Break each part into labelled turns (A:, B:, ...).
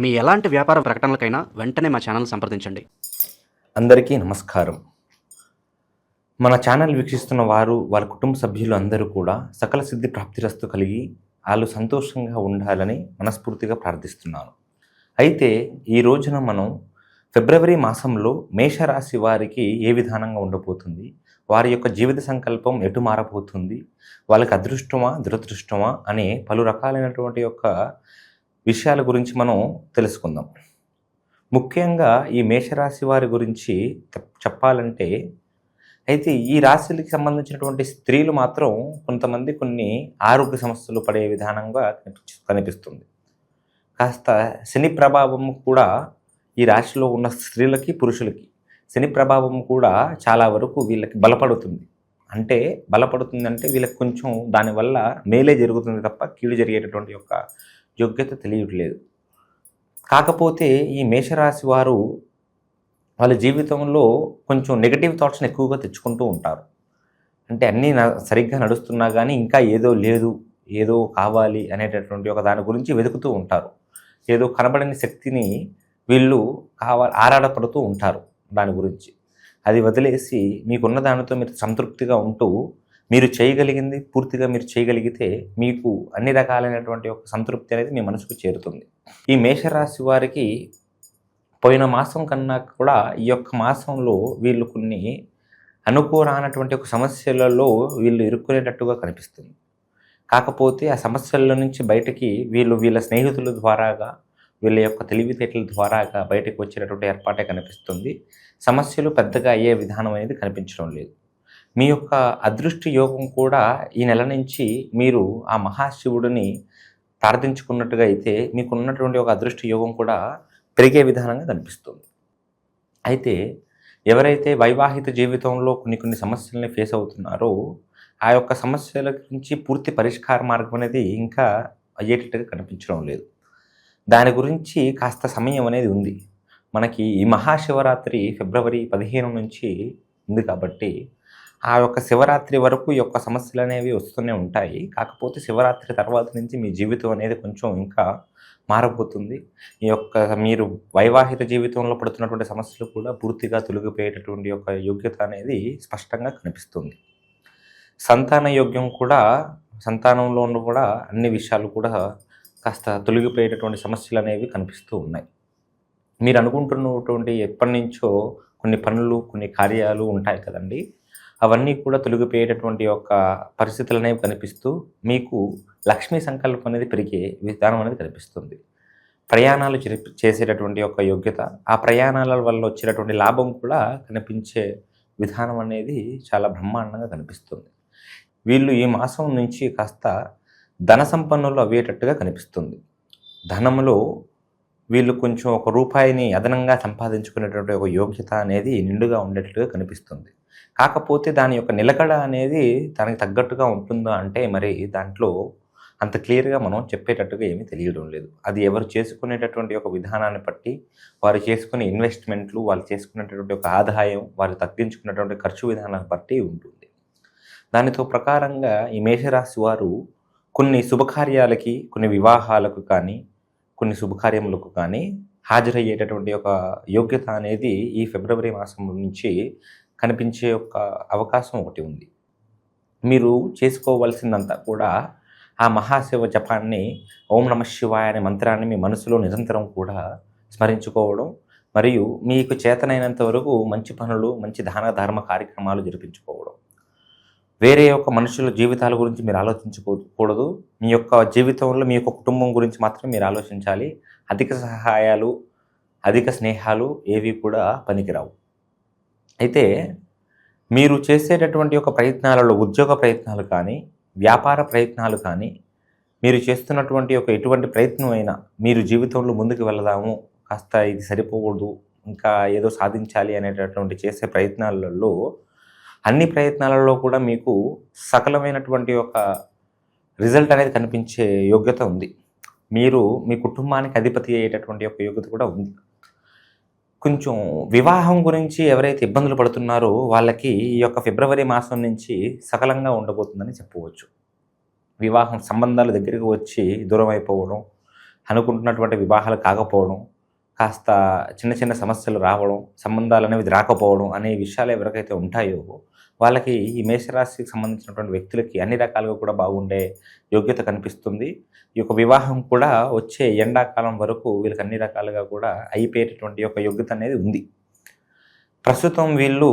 A: మీ ఎలాంటి వ్యాపార ప్రకటనలకైనా వెంటనే మా ఛానల్ సంప్రదించండి.
B: అందరికీ నమస్కారం. మన ఛానల్ వీక్షిస్తున్న వారు వాళ్ళ కుటుంబ సభ్యులు అందరూ కూడా సకల సిద్ధి ప్రాప్తిరస్తు కలిగి వాళ్ళు సంతోషంగా ఉండాలని మనస్ఫూర్తిగా ప్రార్థిస్తున్నాను. అయితే ఈ రోజున మనం ఫిబ్రవరి మాసంలో మేషరాశి వారికి ఏ విధానంగా ఉండబోతుంది? వారి యొక్క జీవిత సంకల్పం ఎటు మారబోతుంది? వాళ్ళకి అదృష్టమా దురదృష్టమా అనే పలు రకాలైనటువంటి యొక్క విషయాల గురించి మనం తెలుసుకుందాం. ముఖ్యంగా ఈ మేషరాశి వారి గురించి చెప్పాలంటే అయితే ఈ రాశులకి సంబంధించినటువంటి స్త్రీలు మాత్రం కొంతమంది కొన్ని ఆరోగ్య సమస్యలు పడే విధానంగా కనిపిస్తుంది. కాస్త శని ప్రభావం కూడా ఈ రాశిలో ఉన్న స్త్రీలకి పురుషులకి శని ప్రభావం కూడా చాలా వరకు వీళ్ళకి బలపడుతుంది. అంటే బలపడుతుంది అంటే వీళ్ళకి కొంచెం దానివల్ల మేలే జరుగుతుంది తప్ప కీడు జరిగేటటువంటి యొక్క యోగ్యత తెలియట్లేదు. కాకపోతే ఈ మేషరాశి వారు వాళ్ళ జీవితంలో కొంచెం నెగటివ్ థాట్స్ని ఎక్కువగా తెచ్చుకుంటూ ఉంటారు. అంటే అన్నీ న- సరిగ్గా నడుస్తున్నా కానీ ఇంకా ఏదో లేదు ఏదో కావాలి అనేటటువంటి ఒక దాని గురించి వెతుకుతూ ఉంటారు. ఏదో కనబడని శక్తిని వీళ్ళు కావాలి ఆరాటపడుతూ ఉంటారు దాని గురించి. అది వదిలేసి మీకున్న దానితో మీరు సంతృప్తిగా ఉంటూ మీరు చేయగలిగింది పూర్తిగా మీరు చేయగలిగితే మీకు అన్ని రకాలైనటువంటి ఒక సంతృప్తి అనేది మీ మనసుకు చేరుతుంది. ఈ మేషరాశి వారికి పోయిన మాసం కన్నా కూడా ఈ యొక్క మాసంలో వీళ్ళు కొన్ని అనుకూలమైనటువంటి ఒక సమస్యలలో వీళ్ళు ఇరుక్కునేటట్టుగా కనిపిస్తుంది. కాకపోతే ఆ సమస్యల నుంచి బయటకి వీళ్ళు వీళ్ళ స్నేహితుల ద్వారాగా వీళ్ళ యొక్క తెలివితేటల ద్వారాగా బయటకు వచ్చేటటువంటి ఏర్పాటే కనిపిస్తుంది. సమస్యలు పెద్దగా అయ్యే విధానం అనేది కనిపించడం లేదు. మీ యొక్క అదృష్టి యోగం కూడా ఈ నెల నుంచి మీరు ఆ మహాశివుడిని ప్రార్థించుకున్నట్టుగా అయితే మీకు ఉన్నటువంటి ఒక అదృష్ట యోగం కూడా పెరిగే విధానంగా కనిపిస్తుంది. అయితే ఎవరైతే వైవాహిక జీవితంలో కొన్ని కొన్ని సమస్యల్ని ఫేస్ అవుతున్నారో ఆ యొక్క సమస్యల గురించి పూర్తి పరిష్కార మార్గం అనేది ఇంకా అయ్యేటట్టుగా కనిపించడం లేదు. దాని గురించి కాస్త సమయం అనేది ఉంది. మనకి ఈ మహాశివరాత్రి ఫిబ్రవరి పదిహేను నుంచి ఉంది కాబట్టి ఆ యొక్క శివరాత్రి వరకు ఈ యొక్క సమస్యలు అనేవి వస్తూనే ఉంటాయి. కాకపోతే శివరాత్రి తర్వాత నుంచి మీ జీవితం అనేది కొంచెం ఇంకా మారబోతుంది. ఈ యొక్క మీరు వైవాహిక జీవితంలో పడుతున్నటువంటి సమస్యలు కూడా పూర్తిగా తొలగిపోయేటటువంటి యొక్క యోగ్యత అనేది స్పష్టంగా కనిపిస్తుంది. సంతాన యోగ్యం కూడా సంతానంలో కూడా అన్ని విషయాలు కూడా కాస్త తొలగిపోయేటటువంటి సమస్యలు అనేవి కనిపిస్తూ ఉన్నాయి. మీరు అనుకుంటున్నటువంటి ఎప్పటి నుంచో కొన్ని పనులు కొన్ని కార్యాలు ఉంటాయి కదండి. అవన్నీ కూడా తొలగిపోయేటటువంటి యొక్క పరిస్థితులు అనేవి కనిపిస్తూ మీకు లక్ష్మీ సంకల్పం అనేది పెరిగే విధానం అనేది కనిపిస్తుంది. ప్రయాణాలు చేసేటటువంటి యొక్క యోగ్యత ఆ ప్రయాణాల వల్ల వచ్చేటటువంటి లాభం కూడా కనిపించే విధానం అనేది చాలా బ్రహ్మాండంగా కనిపిస్తుంది. వీళ్ళు ఈ మాసం నుంచి కాస్త ధన సంపన్నులు అవ్వేటట్టుగా కనిపిస్తుంది. ధనంలో వీళ్ళు కొంచెం ఒక రూపాయిని అదనంగా సంపాదించుకునేటువంటి ఒక యోగ్యత అనేది నిండుగా ఉండేటట్టుగా కనిపిస్తుంది. కాకపోతే దాని యొక్క నిలకడ అనేది దానికి తగ్గట్టుగా ఉంటుందా అంటే మరి దాంట్లో అంత క్లియర్గా మనం చెప్పేటట్టుగా ఏమీ తెలియడం లేదు. అది ఎవరు చేసుకునేటటువంటి ఒక విధానాన్ని బట్టి వారు చేసుకునే ఇన్వెస్ట్మెంట్లు వాళ్ళు చేసుకునేటటువంటి ఒక ఆదాయం వారు తగ్గించుకునేటువంటి ఖర్చు విధానాన్ని బట్టి ఉంటుంది. దానితో ప్రకారంగా ఈ మేషరాశి వారు కొన్ని శుభకార్యాలకి కొన్ని వివాహాలకు కానీ కొన్ని శుభకార్యములకు కానీ హాజరయ్యేటటువంటి ఒక యోగ్యత అనేది ఈ ఫిబ్రవరి మాసం నుంచి కనిపించే ఒక అవకాశం ఒకటి ఉంది. మీరు చేసుకోవలసిందంతా కూడా ఆ మహాశివ జపాన్ని ఓం నమ శివాయ అనే మంత్రాన్ని మీ మనసులో నిరంతరం కూడా స్మరించుకోవడం మరియు మీకు చేతనైనంత వరకు మంచి పనులు మంచి దాన ధర్మ కార్యక్రమాలు జరిపించుకోవడం. వేరే యొక్క మనుషుల జీవితాల గురించి మీరు ఆలోచించకూడదు. మీ యొక్క జీవితంలో మీ యొక్క కుటుంబం గురించి మాత్రం మీరు ఆలోచించాలి. అధిక సహాయాలు అధిక స్నేహాలు ఏవి కూడా పనికిరావు. అయితే మీరు చేసేటటువంటి యొక్క ప్రయత్నాలలో ఉద్యోగ ప్రయత్నాలు కానీ వ్యాపార ప్రయత్నాలు కానీ మీరు చేస్తున్నటువంటి ఒక ఎటువంటి ప్రయత్నం అయినా మీరు జీవితంలో ముందుకు వెళదాము. కాస్త ఇది సరిపోకూడదు. ఇంకా ఏదో సాధించాలి అనేటటువంటి చేసే ప్రయత్నాలలో అన్ని ప్రయత్నాలలో కూడా మీకు సకలమైనటువంటి ఒక రిజల్ట్ అనేది కనిపించే యోగ్యత ఉంది. మీరు మీ కుటుంబానికి అధిపతి అయ్యేటటువంటి ఒక యోగ్యత కూడా ఉంది. కొంచెం వివాహం గురించి ఎవరైతే ఇబ్బందులు పడుతున్నారో వాళ్ళకి ఈ యొక్క ఫిబ్రవరి మాసం నుంచి సకలంగా ఉండబోతుందని చెప్పవచ్చు. వివాహం సంబంధాలు దగ్గరికి వచ్చి దూరం అయిపోవడం అనుకుంటున్నటువంటి వివాహాలు కాకపోవడం కాస్త చిన్న చిన్న సమస్యలు రావడం సంబంధాలు అనేవి రాకపోవడం అనే విషయాలు ఎవరికైతే ఉంటాయో వాళ్ళకి ఈ మేషరాశికి సంబంధించినటువంటి వ్యక్తులకి అన్ని రకాలుగా కూడా బాగుండే యోగ్యత కనిపిస్తుంది. ఈ యొక్క వివాహం కూడా వచ్చే ఎండాకాలం వరకు వీళ్ళకి అన్ని రకాలుగా కూడా అయిపోయేటటువంటి యొక్క యోగ్యత అనేది ఉంది. ప్రస్తుతం వీళ్ళు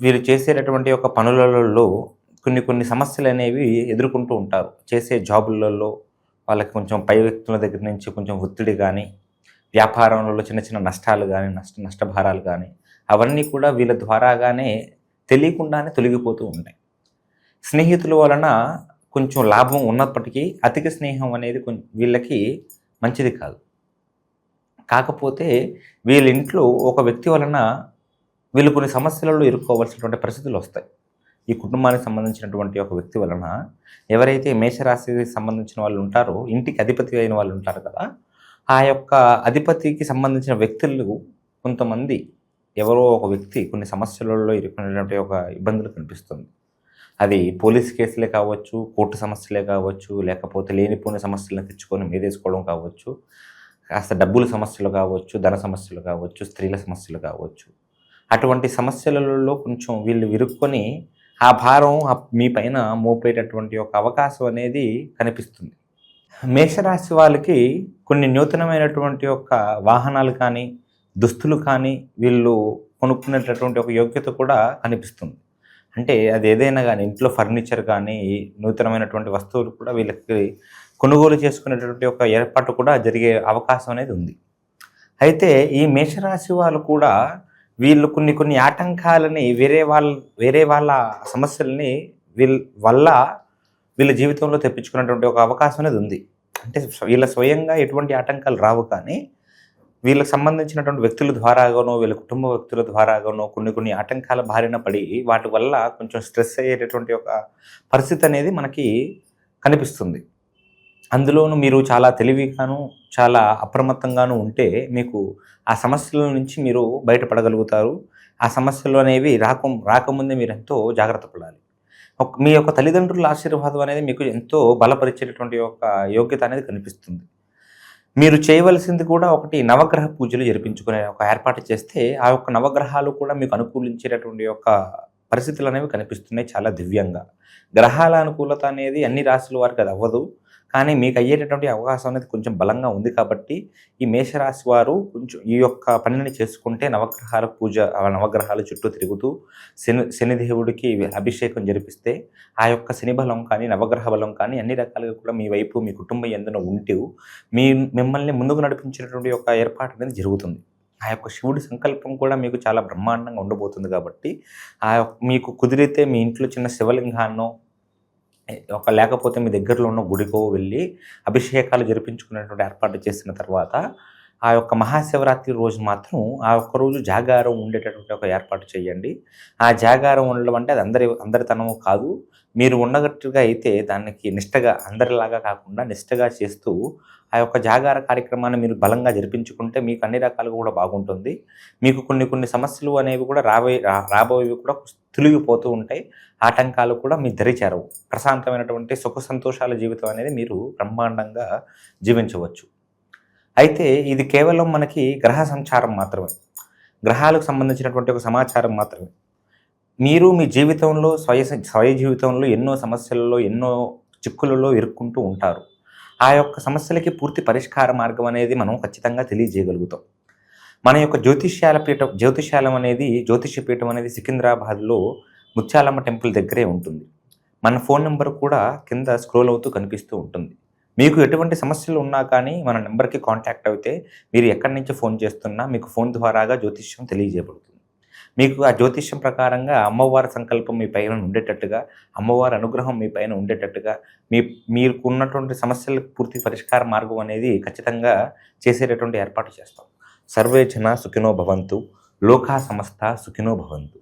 B: వీళ్ళు చేసేటటువంటి యొక్క పనులలో కొన్ని కొన్ని సమస్యలు అనేవి ఎదుర్కొంటూ ఉంటారు. చేసే జాబులలో వాళ్ళకి కొంచెం పై వ్యక్తుల దగ్గర నుంచి కొంచెం ఒత్తిడి కానీ వ్యాపారంలో చిన్న చిన్న నష్టాలు కానీ నష్ట నష్టభారాలు కానీ అవన్నీ కూడా వీళ్ళ ద్వారాగానే తెలియకుండానే తొలగిపోతూ ఉంటాయి స్నేహితుల వలన కొంచెం లాభం ఉన్నప్పటికీ అధిక స్నేహం అనేది కొంచెం వీళ్ళకి మంచిది కాదు. కాకపోతే వీళ్ళ ఇంట్లో ఒక వ్యక్తి వలన వీళ్ళు కొన్ని సమస్యలలో ఇరుక్కోవాల్సినటువంటి పరిస్థితులు వస్తాయి. ఈ కుటుంబానికి సంబంధించినటువంటి ఒక వ్యక్తి వలన ఎవరైతే మేషరాశికి సంబంధించిన వాళ్ళు ఉంటారో ఇంటికి అధిపతి అయిన వాళ్ళు ఉంటారు కదా ఆ యొక్క అధిపతికి సంబంధించిన వ్యక్తులు కొంతమంది ఎవరో ఒక వ్యక్తి కొన్ని సమస్యలలో ఇరుక్కునేటువంటి ఒక ఇబ్బందులు కనిపిస్తుంది. అది పోలీస్ కేసులే కావచ్చు కోర్టు సమస్యలే కావచ్చు లేకపోతే లేనిపోని సమస్యలను తెచ్చుకొని మీదేసుకోవడం కావచ్చు కాస్త డబ్బుల సమస్యలు కావచ్చు ధన సమస్యలు కావచ్చు స్త్రీల సమస్యలు కావచ్చు. అటువంటి సమస్యలలో కొంచెం వీళ్ళు విరుక్కొని ఆ భారం మీ పైన మోపేటటువంటి ఒక అవకాశం అనేది కనిపిస్తుంది. మేషరాశి వాళ్ళకి కొన్ని నూతనమైనటువంటి ఒక వాహనాలు కానీ దుస్తులు కానీ వీళ్ళు కొనుక్కునేటటువంటి ఒక యోగ్యత కూడా కనిపిస్తుంది. అంటే అది ఏదైనా కానీ ఇంట్లో ఫర్నిచర్ కానీ నూతనమైనటువంటి వస్తువులు కూడా వీళ్ళకి కొనుగోలు చేసుకునేటటువంటి ఒక ఏర్పాటు కూడా జరిగే అవకాశం అనేది ఉంది. అయితే ఈ మేషరాశి వాళ్ళు కూడా వీళ్ళు కొన్ని కొన్ని ఆటంకాలని వేరే వాళ్ళ వేరే వాళ్ళ సమస్యల్ని వీళ్ళ వల్ల వీళ్ళ జీవితంలో తెప్పించుకున్నటువంటి ఒక అవకాశం అనేది ఉంది. అంటే వీళ్ళ స్వయంగా ఎటువంటి ఆటంకాలు రావు కానీ వీళ్ళకి సంబంధించినటువంటి వ్యక్తుల ద్వారాగానో వీళ్ళ కుటుంబ వ్యక్తుల ద్వారాగానో కొన్ని కొన్ని ఆటంకాల బారిన పడి వాటి వల్ల కొంచెం స్ట్రెస్ అయ్యేటటువంటి ఒక పరిస్థితి అనేది మనకి కనిపిస్తుంది. అందులోనూ మీరు చాలా తెలివిగాను చాలా అప్రమత్తంగాను ఉంటే మీకు ఆ సమస్యల నుంచి మీరు బయటపడగలుగుతారు. ఆ సమస్యలు అనేవి రాక రాకముందే మీరు ఎంతో జాగ్రత్త పడాలి. మీ యొక్క తల్లిదండ్రుల ఆశీర్వాదం అనేది మీకు ఎంతో బలపరిచేటటువంటి ఒక యోగ్యత అనేది కనిపిస్తుంది. మీరు చేయవలసింది కూడా ఒకటి నవగ్రహ పూజలు జరిపించుకునే ఒక ఏర్పాటు చేస్తే ఆ యొక్క నవగ్రహాలు కూడా మీకు అనుకూలించేటటువంటి యొక్క పరిస్థితులు అనేవి కనిపిస్తున్నాయి చాలా దివ్యంగా. గ్రహాల అనుకూలత అనేది అన్ని రాశుల వారికి అది అవ్వదు. కానీ మీకు అయ్యేటటువంటి అవకాశం అనేది కొంచెం బలంగా ఉంది కాబట్టి ఈ మేషరాశి వారు కొంచెం ఈ యొక్క పనిని చేసుకుంటే నవగ్రహాల పూజ ఆ నవగ్రహాల చుట్టూ తిరుగుతూ శని శనిదేవుడికి అభిషేకం జరిపిస్తే ఆ యొక్క శని బలం కానీ నవగ్రహ బలం కానీ అన్ని రకాలుగా కూడా మీ వైపు మీ కుటుంబం ఎందున ఉంటూ మీ మిమ్మల్ని ముందుకు నడిపించినటువంటి యొక్క ఏర్పాటు అనేది జరుగుతుంది. ఆ యొక్క శివుడి సంకల్పం కూడా మీకు చాలా బ్రహ్మాండంగా ఉండబోతుంది కాబట్టి ఆ యొక్క మీకు కుదిరితే మీ ఇంట్లో చిన్న శివలింగాన్నో ఒక లేకపోతే మీ దగ్గరలో ఉన్న గుడికో వెళ్ళి అభిషేకాలు జరిపించుకునేటువంటి ఏర్పాటు చేసిన తర్వాత ఆ యొక్క మహాశివరాత్రి రోజు మాత్రం ఆ ఒక్క రోజు జాగారం ఉండేటటువంటి ఒక ఏర్పాటు చేయండి. ఆ జాగారం ఉండడం అంటే అది అందరి అందరితనము కాదు. మీరు ఉండగట్టుగా అయితే దానికి నిష్టగా అందరిలాగా కాకుండా నిష్టగా చేస్తూ ఆ యొక్క జాగార కార్యక్రమాన్ని మీరు బలంగా జరిపించుకుంటే మీకు అన్ని రకాలుగా కూడా బాగుంటుంది. మీకు కొన్ని కొన్ని సమస్యలు అనేవి కూడా రాబోయే రాబోయేవి కూడా తొలగిపోతూ ఉంటాయి. ఆటంకాలు కూడా మీ దరిచేరవు. ప్రశాంతమైనటువంటి సుఖ సంతోషాల జీవితం అనేది మీరు బ్రహ్మాండంగా జీవించవచ్చు. అయితే ఇది కేవలం మనకి గ్రహ సంచారం మాత్రమే. గ్రహాలకు సంబంధించినటువంటి ఒక సమాచారం మాత్రమే. మీరు మీ జీవితంలో స్వయ స్వయ జీవితంలో ఎన్నో సమస్యలలో ఎన్నో చిక్కులలో ఇరుక్కుంటూ ఉంటారు. ఆ యొక్క సమస్యలకి పూర్తి పరిష్కార మార్గం అనేది మనం ఖచ్చితంగా తెలియజేయగలుగుతాం. మన యొక్క జ్యోతిష్యాల పీఠం జ్యోతిష్యాలం అనేది జ్యోతిష్య పీఠం అనేది సికింద్రాబాద్లో ముత్యాలమ్మ టెంపుల్ దగ్గరే ఉంటుంది. మన ఫోన్ నెంబర్ కూడా కింద స్క్రోల్ అవుతూ కనిపిస్తూ ఉంటుంది. మీకు ఎటువంటి సమస్యలు ఉన్నా కానీ మన నెంబర్కి కాంటాక్ట్ అయితే మీరు ఎక్కడి నుంచి ఫోన్ చేస్తున్నా మీకు ఫోన్ ద్వారాగా జ్యోతిష్యం తెలియజేయబడుతుంది. మీకు ఆ జ్యోతిష్యం ప్రకారంగా అమ్మవారి సంకల్పం మీ పైన ఉండేటట్టుగా అమ్మవారి అనుగ్రహం మీ పైన ఉండేటట్టుగా మీ మీకు ఉన్నటువంటి సమస్యలకు పూర్తి పరిష్కార మార్గం అనేది ఖచ్చితంగా చేసేటటువంటి ఏర్పాటు చేస్తాం. సర్వే జన సుఖినో భవంతు లోకా సమస్త సుఖినో భవంతు.